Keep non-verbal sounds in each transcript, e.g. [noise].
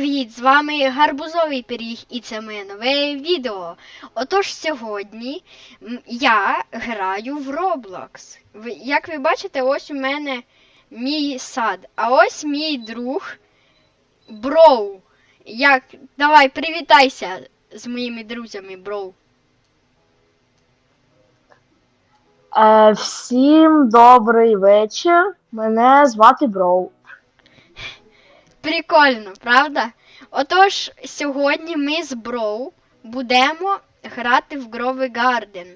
Привіт! З вами Гарбузовий пиріг і це моє нове відео. Отож, сьогодні я граю в Roblox. Як ви бачите, ось у мене мій сад. А ось мій друг Броу. Як... Давай, привітайся з моїми друзями, Броу. Е, всім добрий вечір. Мене звати Броу. Прикольно, правда? Отож, сьогодні ми з Броу будемо грати в Грови Гарден.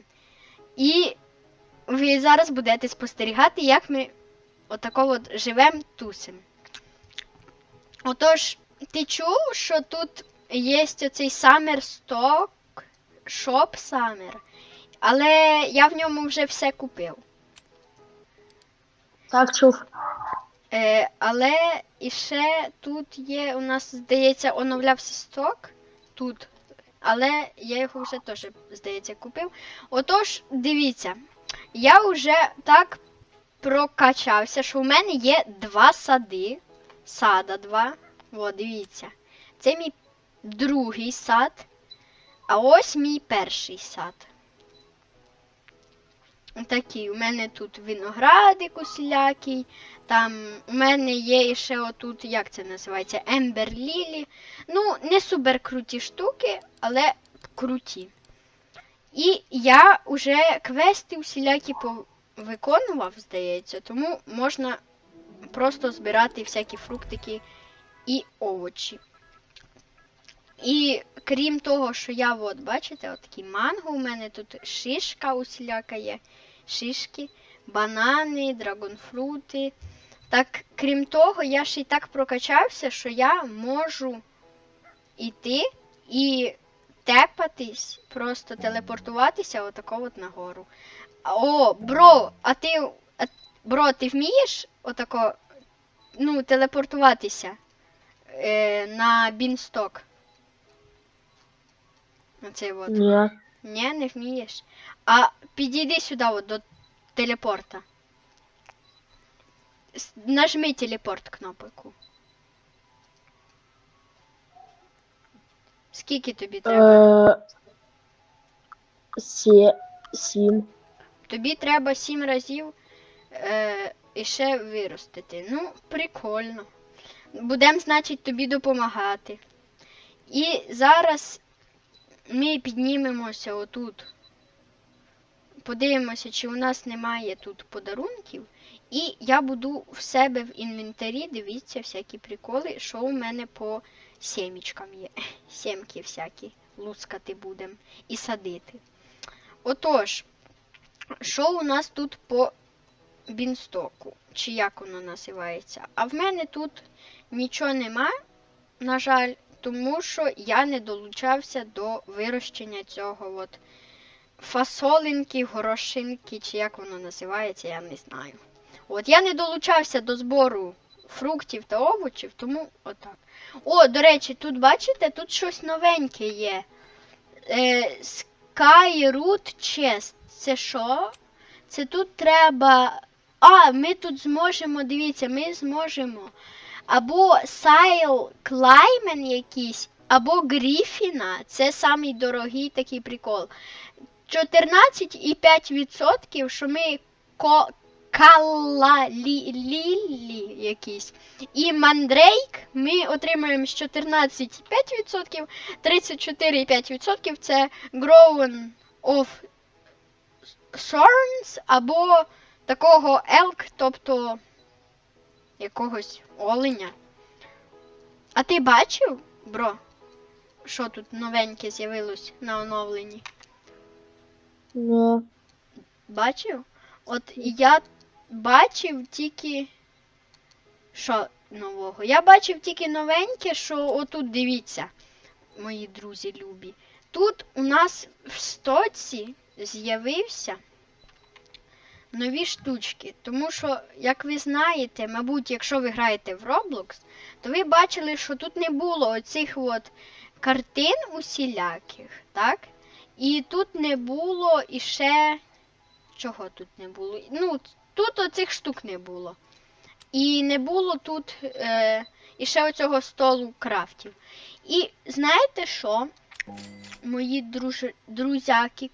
І ви зараз будете спостерігати, як ми отако от живемо тусим. Отож, ти чув, що тут є оцей Summer Stock, Shop Summer, але я в ньому вже все купив. Так чув. Е, але і ще тут є, у нас, здається, оновлявся сток тут. Але я його вже теж, здається, купив. Отож, дивіться, я вже так прокачався, що у мене є два сади. Сада два. О, дивіться. Це мій другий сад. А ось мій перший сад. Такий, у мене тут виноградик усілякий. Там у мене є ще отут, як це називається, Ембер Лілі. Ну, не супер круті штуки, але круті. І я вже квести усілякі виконував, здається, тому можна просто збирати всякі фруктики і овочі. І крім того, що я, от, бачите, от такий манго, у мене тут шишка усіляка є, шишки, банани, драгонфрути. Так, крім того, я ще й так прокачався, що я можу йти і тепатись, просто телепортуватися отако от нагору. О, бро, а ти. А, бро, ти вмієш отако, ну, телепортуватися е, на бінсток? Оцей от. Ні. Ні, не вмієш. А підійди сюди от, до телепорта. Нажми телепорт кнопку. Скільки тобі треба? Е, сі, сім. Тобі треба 7 разів е, і ще виростити. Ну, прикольно. Будемо, значить, тобі допомагати. І зараз ми піднімемося отут. Подивимося, чи у нас немає тут подарунків. І я буду в себе в інвентарі, дивіться, всякі приколи, що у мене по сімічкам є. [laughs] Сімки всякі лускати будемо і садити. Отож, що у нас тут по бінстоку? Чи як воно називається? А в мене тут нічого нема, на жаль, тому що я не долучався до вирощення цього от фасолинки, горошинки, чи як воно називається, я не знаю. От я не долучався до збору фруктів та овочів, тому отак. О, до речі, тут бачите, тут щось новеньке є. Е, Skyroot Chest. Це що? Це тут треба. А, ми тут зможемо, дивіться, ми зможемо або Sail Climben якийсь, або Гріфіна. Це самий дорогий такий прикол. 14,5%, що ми ко калалілі якісь. І мандрейк ми отримуємо з 14,5%, 34,5% це Grown of Thorns або такого елк, тобто якогось оленя. А ти бачив, бро, що тут новеньке з'явилось на оновленні? Ні. Бачив? От я бачив тільки. Що нового? Я бачив тільки новеньке, що отут дивіться, мої друзі любі. Тут у нас в стоці з'явився нові штучки. Тому що, як ви знаєте, мабуть, якщо ви граєте в Roblox, то ви бачили, що тут не було оцих от картин усіляких, так? І тут не було іще. Чого тут не було? Ну, тут оцих штук не було. І не було тут е, і ще оцього столу крафтів. І знаєте що, мої друж... друзяки,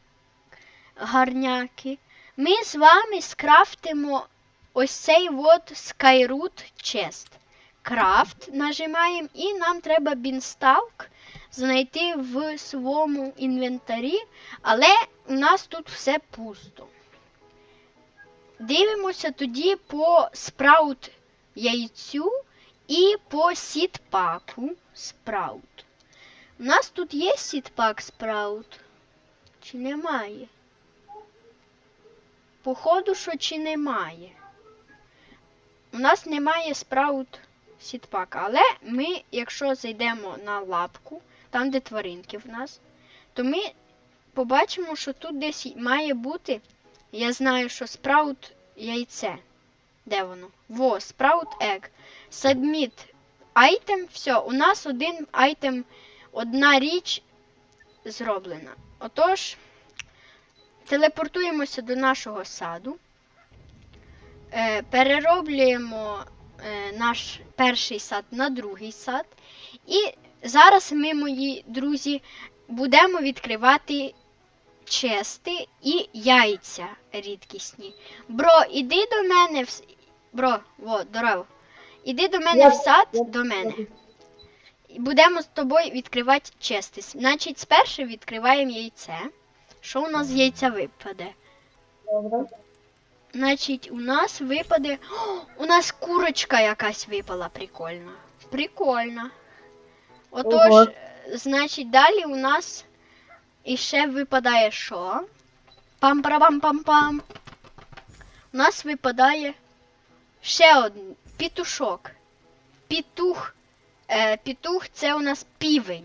гарняки, ми з вами скрафтимо ось цей от Skyroot Chest. Крафт нажимаємо і нам треба бінсталк знайти в своєму інвентарі, але у нас тут все пусто. Дивимося тоді по спраут яйцю і по сітпаку спраут. У нас тут є сітпак спраут? Чи немає? Походу, що чи немає. У нас немає спраут сітпака, але ми, якщо зайдемо на лапку, там, де тваринки в нас, то ми побачимо, що тут десь має бути. Я знаю, що спраут яйце. Де воно? Во, спраут egg. Submit item. Все, у нас один айтем, одна річ зроблена. Отож, телепортуємося до нашого саду. Е, перероблюємо наш перший сад на другий сад. І зараз ми, мої друзі, будемо відкривати чести і яйця рідкісні. Бро, іди до мене в Бро, во, здорово. Іди до мене в сад, до мене. Будемо з тобою відкривати чести. Значить, спершу відкриваємо яйце. Що у нас з яйця випаде? Добре. Значить, у нас випаде. О, у нас курочка якась випала, прикольна. Прикольно. Отож, Ого. значить, далі у нас іще випадає що? Пам-парам-пам-пам. У нас випадає ще один пітушок. Пітух. Е, пітух це у нас півень.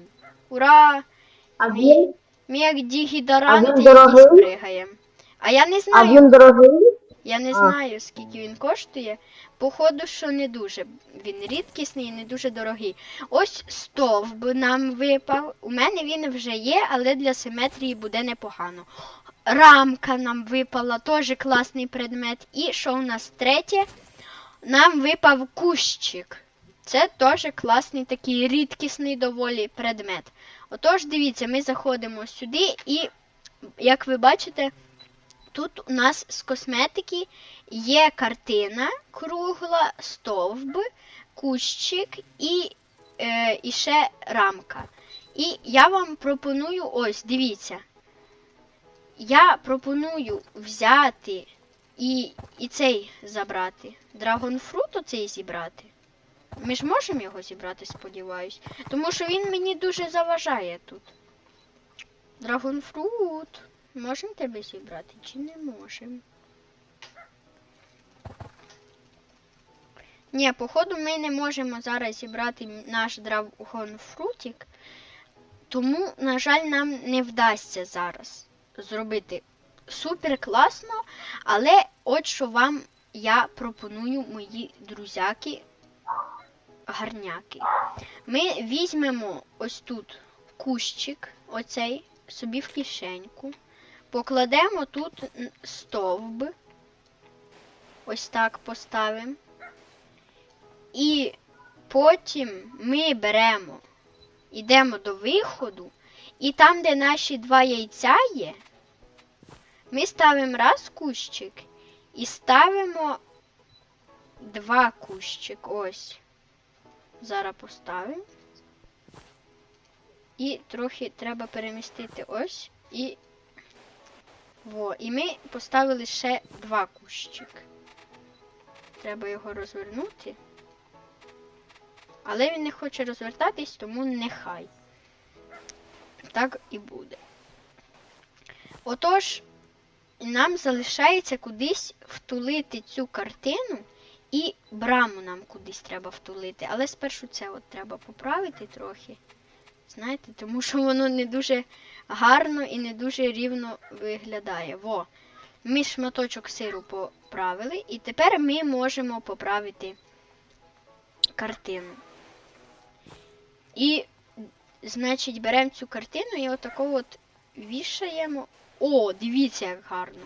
Ура! А він, Ми як дігідаранти А він дорогий? якісь пригаємо. А я не знаю. а він дорогий? Я не знаю, скільки він коштує. Походу, що не дуже. Він рідкісний і не дуже дорогий. Ось стовб нам випав. У мене він вже є, але для симетрії буде непогано. Рамка нам випала, теж класний предмет. І що у нас третє? Нам випав кущик. Це теж класний такий рідкісний доволі предмет. Отож, дивіться, ми заходимо сюди і, як ви бачите, Тут у нас з косметики є картина кругла, стовб, кущик і, е, і ще рамка. І я вам пропоную, ось, дивіться. Я пропоную взяти і, і цей забрати. Драгонфрут оцей зібрати. Ми ж можемо його зібрати, сподіваюсь. Тому що він мені дуже заважає тут. Драгонфрут. Можемо тебе зібрати чи не можемо? Ні, походу ми не можемо зараз зібрати наш драгонфрутик, тому, на жаль, нам не вдасться зараз зробити супер класно, але от що вам я пропоную, мої друзяки гарняки. Ми візьмемо ось тут кущик, оцей, собі в кишеньку. Покладемо тут стовб. Ось так поставимо. І потім ми беремо, йдемо до виходу, і там, де наші два яйця є, ми ставимо раз кущик і ставимо два кущик. Ось. Зараз поставимо. І трохи треба перемістити ось і Во, і ми поставили ще два кущик. Треба його розвернути. Але він не хоче розвертатись, тому нехай. Так і буде. Отож, нам залишається кудись втулити цю картину і браму нам кудись треба втулити. Але спершу це от треба поправити трохи. Знаєте, тому що воно не дуже гарно і не дуже рівно виглядає. Во. Ми шматочок сиру поправили, і тепер ми можемо поправити картину. І, значить, беремо цю картину і отако от вішаємо. О, дивіться, як гарно.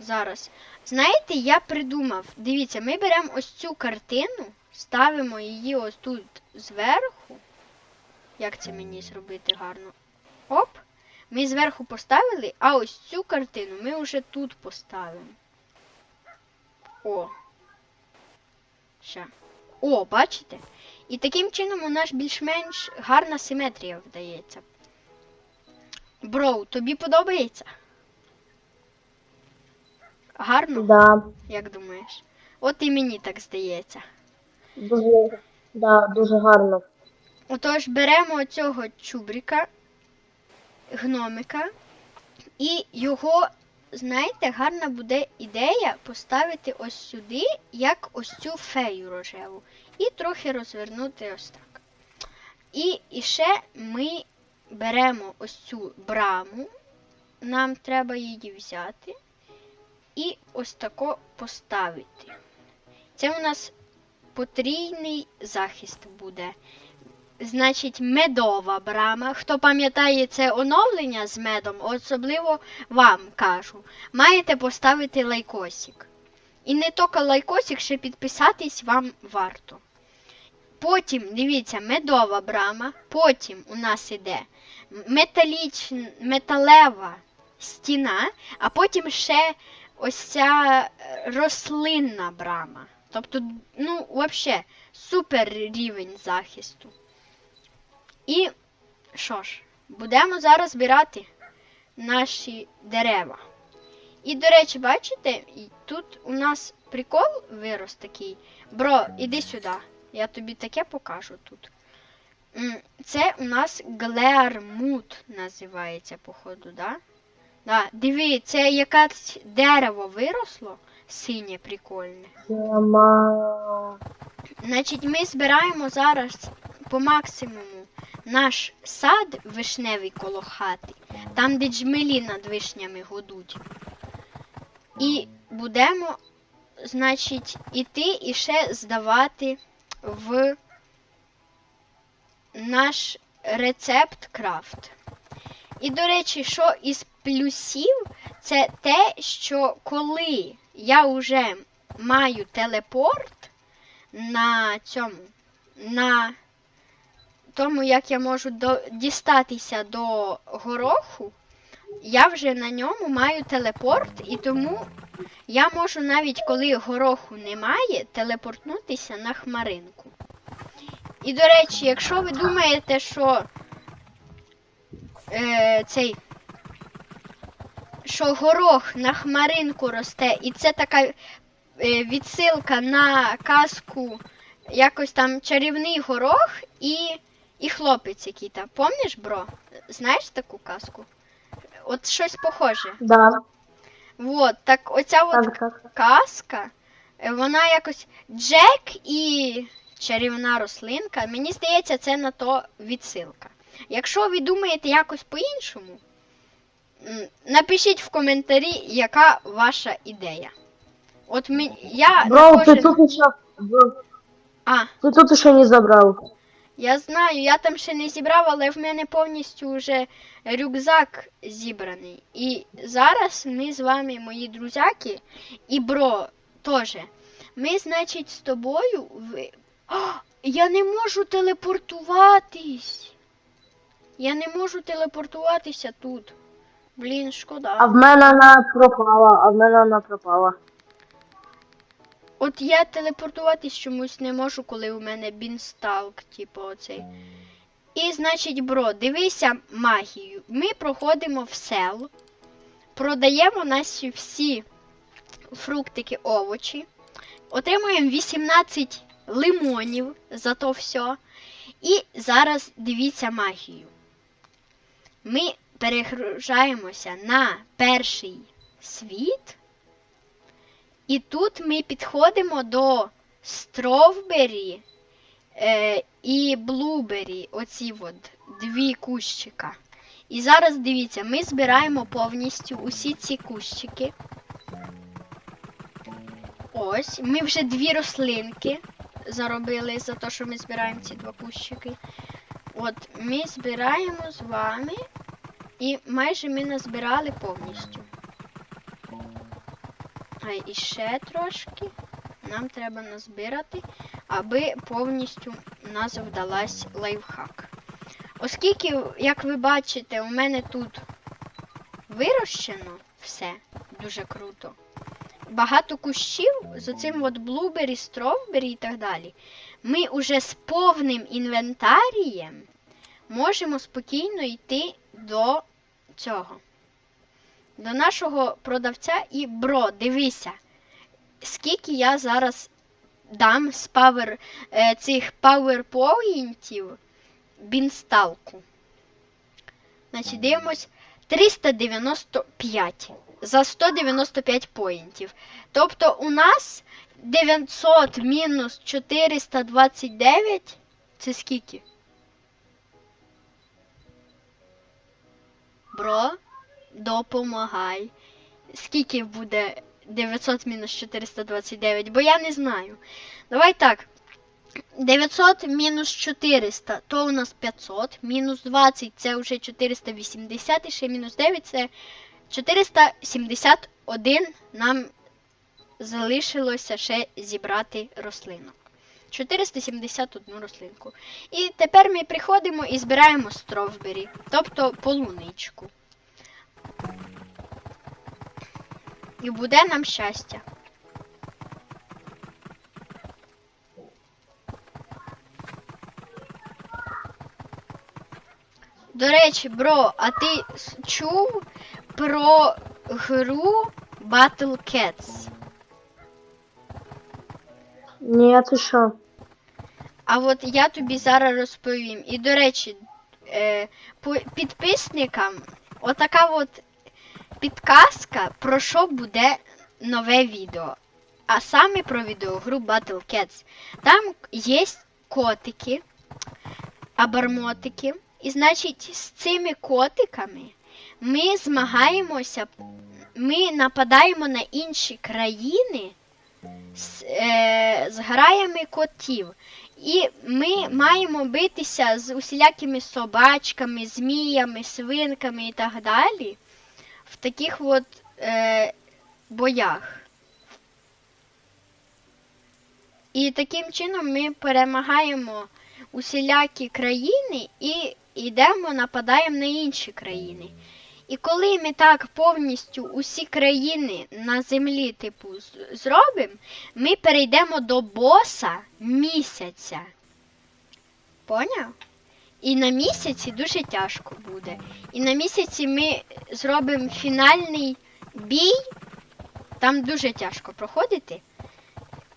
Зараз. Знаєте, я придумав. Дивіться, ми беремо ось цю картину, ставимо її ось тут зверху. Як це мені зробити гарно? Оп. Ми зверху поставили, а ось цю картину ми вже тут поставимо. О. Ще. О, бачите? І таким чином у нас більш-менш гарна симетрія вдається. Броу, тобі подобається? Гарно, Да. як думаєш? От і мені так здається. Дуже, да, дуже гарно. Отож, беремо цього чубрика, гномика, і його, знаєте, гарна буде ідея поставити ось сюди, як ось цю фею рожеву, і трохи розвернути ось так. І, і ще ми беремо ось цю браму, нам треба її взяти, і ось тако поставити. Це у нас потрійний захист буде. Значить, медова брама. Хто пам'ятає це оновлення з медом, особливо вам кажу, маєте поставити лайкосик. І не тільки лайкосик, ще підписатись вам варто. Потім, дивіться, медова брама, потім у нас іде металіч... металева стіна, а потім ще ось ця е, рослинна брама. Тобто, ну, взагалі, супер рівень захисту. І що ж, будемо зараз збирати наші дерева. І, до речі, бачите, тут у нас прикол вирос такий. Бро, іди сюди. Я тобі таке покажу тут. Це у нас глеармут називається, походу, да? Да, диви, це якесь дерево виросло, синє прикольне. Значить, ми збираємо зараз по максимуму наш сад вишневий коло хати, там, де джмелі над вишнями годуть. І будемо, значить, іти і ще здавати в наш рецепт крафт. І, до речі, що із плюсів, це те, що коли я вже маю телепорт на цьому, на тому, як я можу до, дістатися до гороху, я вже на ньому маю телепорт, і тому я можу навіть коли гороху немає, телепортнутися на хмаринку. І до речі, якщо ви думаєте, що е, цей що горох на хмаринку росте, і це така е, відсилка на казку, якось там чарівний горох і, і хлопець який там. Помніш, бро? Знаєш таку казку? От щось похоже. Да, Вот, так оця от так, так. казка, е, вона якось Джек і чарівна рослинка. Мені здається, це на то відсилка. Якщо ви думаєте якось по-іншому, напишіть в коментарі, яка ваша ідея. От ми, я Бро, кожен- тут еще... Бро, А, ты тут еще не забрал. Я знаю, я там ще не зібрав, але в мене повністю вже рюкзак зібраний. І зараз ми з вами, мої друзяки, і бро теж. Ми, значить, з тобою. Ви... А, я не можу телепортуватись. Я не можу телепортуватися тут. Блін, шкода. А в мене вона пропала, а в мене вона пропала. От я телепортуватись чомусь не можу, коли у мене бінсталк, типу оцей. І, значить, бро, дивися магію. Ми проходимо в сел, продаємо наші всі фруктики, овочі, отримуємо 18 лимонів за то все. І зараз дивіться магію. Ми перегружаємося на перший світ. І тут ми підходимо до стровбері е, і блубері, оці от дві кущика. І зараз дивіться, ми збираємо повністю усі ці кущики. Ось, ми вже дві рослинки заробили за те, що ми збираємо ці два кущики. От, ми збираємо з вами, і майже ми назбирали повністю. А і ще трошки. нам треба назбирати, аби повністю у нас вдалась лайфхак. Оскільки, як ви бачите, у мене тут вирощено все дуже круто. Багато кущів з оцим от блубері, стровбері і так далі. Ми уже з повним інвентарієм можемо спокійно йти до цього. До нашого продавця і бро, дивися, скільки я зараз дам з павер, е, цих PowerPointів бінсталку. Значить, дивимось 395 за 195 поінтів. Тобто у нас 900 мінус 429 це скільки? Бро, допомагай. Скільки буде 900 мінус 429? Бо я не знаю. Давай так. 900 мінус 400, то у нас 500, мінус 20 це вже 480, і ще мінус 9 це 471 нам залишилося ще зібрати рослинок. 471 рослинку. І тепер ми приходимо і збираємо стровбері, тобто полуничку. І буде нам щастя. До речі, бро, а ти чув про гру Battle Cats? Ні, ти що? А от я тобі зараз розповім. І до речі, е, підписникам отака от підказка, про що буде нове відео. А саме про відеогру Battle Cats. Там є котики, абармотики. І значить, з цими котиками ми змагаємося, ми нападаємо на інші країни з, е, з граями котів. І ми маємо битися з усілякими собачками, зміями, свинками і так далі в таких от е, боях. І таким чином ми перемагаємо усілякі країни і йдемо, нападаємо на інші країни. І коли ми так повністю усі країни на землі, типу, зробимо, ми перейдемо до боса місяця. Поняв? І на місяці дуже тяжко буде. І на місяці ми зробимо фінальний бій. Там дуже тяжко проходити.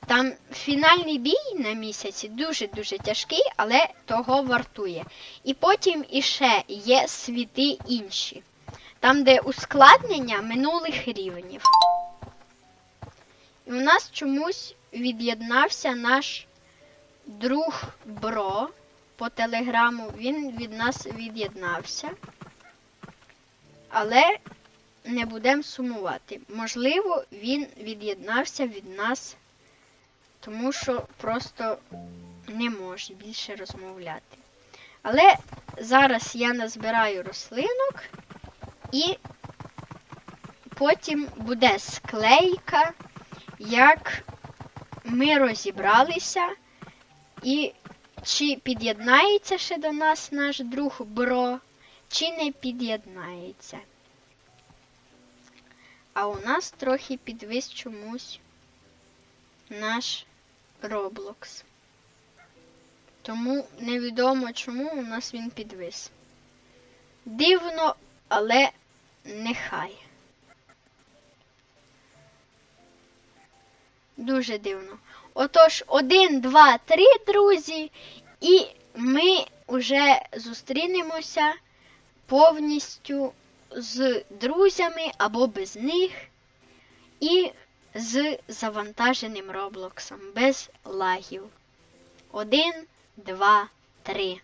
Там фінальний бій на місяці дуже-дуже тяжкий, але того вартує. І потім іще є світи інші. Там, де ускладнення минулих рівнів. І у нас чомусь від'єднався наш друг Бро по телеграму. Він від нас від'єднався. Але не будемо сумувати. Можливо, він від'єднався від нас, тому що просто не може більше розмовляти. Але зараз я назбираю рослинок і потім буде склейка, як ми розібралися, і чи під'єднається ще до нас наш друг Бро, чи не під'єднається. А у нас трохи підвис чомусь наш Roblox. Тому невідомо чому у нас він підвис. Дивно, але нехай. Дуже дивно. Отож, один, два, три, друзі, і ми вже зустрінемося повністю з друзями або без них, і з завантаженим Роблоксом, без лагів. Один, два, три.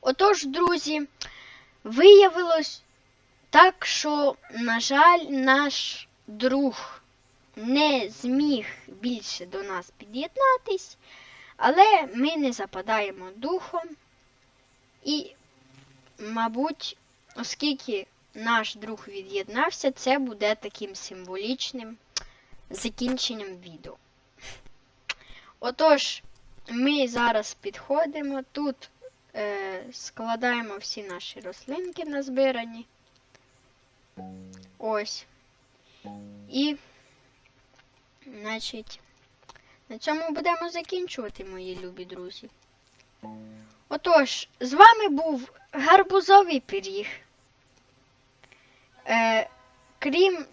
Отож, друзі, виявилось так, що, на жаль, наш друг не зміг більше до нас під'єднатись, але ми не западаємо духом. І, мабуть, оскільки наш друг від'єднався, це буде таким символічним закінченням відео. Отож, ми зараз підходимо, тут е, складаємо всі наші рослинки назбирані. Ось. І, значить, на цьому будемо закінчувати, мої любі друзі. Отож, з вами був гарбузовий пиріг. Е, крім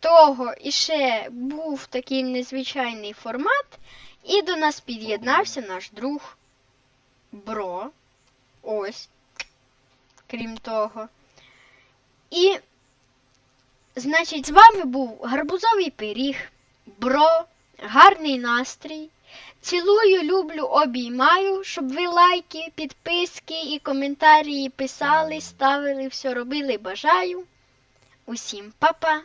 того, іще був такий незвичайний формат, і до нас під'єднався наш друг Бро. Ось. Крім того. І, значить, з вами був гарбузовий пиріг, Бро, гарний настрій. Цілую, люблю, обіймаю, щоб ви лайки, підписки і коментарі писали, ставили, все робили. Бажаю. Усім па-па!